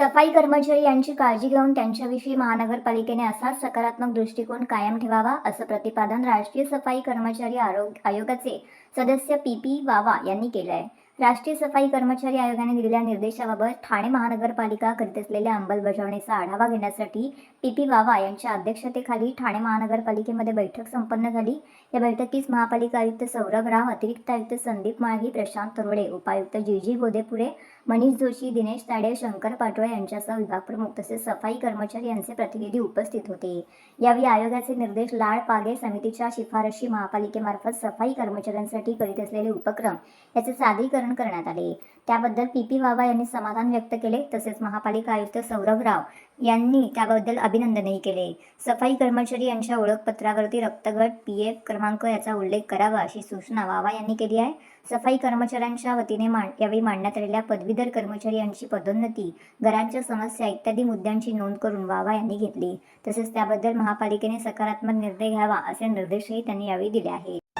सफाई कर्मचारी यांची काळजी घेऊन त्यांच्याविषयी महानगरपालिकेने असाच सकारात्मक दृष्टिकोन कायम ठेवावा असं प्रतिपादन राष्ट्रीय सफाई कर्मचारी आरोग्य आयोगाचे सदस्य पी पी वावा यांनी केलं आहे राष्ट्रीय सफाई कर्मचारी आयोगाने दिलेल्या निर्देशाबाबत ठाणे महानगरपालिका करीत असलेल्या अंमलबजावणीचा आढावा घेण्यासाठी पी पी वावा यांच्या अध्यक्षतेखाली ठाणे महानगरपालिकेमध्ये बैठक संपन्न झाली. या बैठकीस महापालिका आयुक्त सौरभ राव अतिरिक्त आयुक्त संदीप माळगी प्रशांत तरोडे उपायुक्त जी जी गोदेपुरे मनीष जोशी दिनेश ताडे शंकर पाटोळे यांच्यासह विभाग प्रमुख तसेच सफाई कर्मचारी यांचे प्रतिनिधी उपस्थित होते. यावेळी आयोगाचे निर्देश लाड पागे समितीच्या शिफारशी महापालिकेमार्फत सफाई कर्मचाऱ्यांसाठी करीत असलेले उपक्रम याचे सादरीकरण करण्यात आले. त्याबद्दल पी पी बाबा यांनी समाधान व्यक्त केले. तसेच महापालिका आयुक्त सौरभ राव यांनी त्याबद्दल अभिनंदनही केले. सफाई कर्मचारी यांच्या ओळखपत्रावरती रक्तगट पी एफ क्रमांक याचा उल्लेख करावा अशी सूचना बाबा यांनी केली आहे. सफाई कर्मचाऱ्यांच्या वतीने मां यावेळी मांडण्यात आलेल्या पदवीधर कर्मचारी यांची पदोन्नती घरांच्या समस्या इत्यादी मुद्द्यांची नोंद करून बाबा यांनी घेतली. तसेच त्याबद्दल महापालिकेने सकारात्मक निर्णय घ्यावा असे निर्देशही त्यांनी यावेळी दिले आहेत.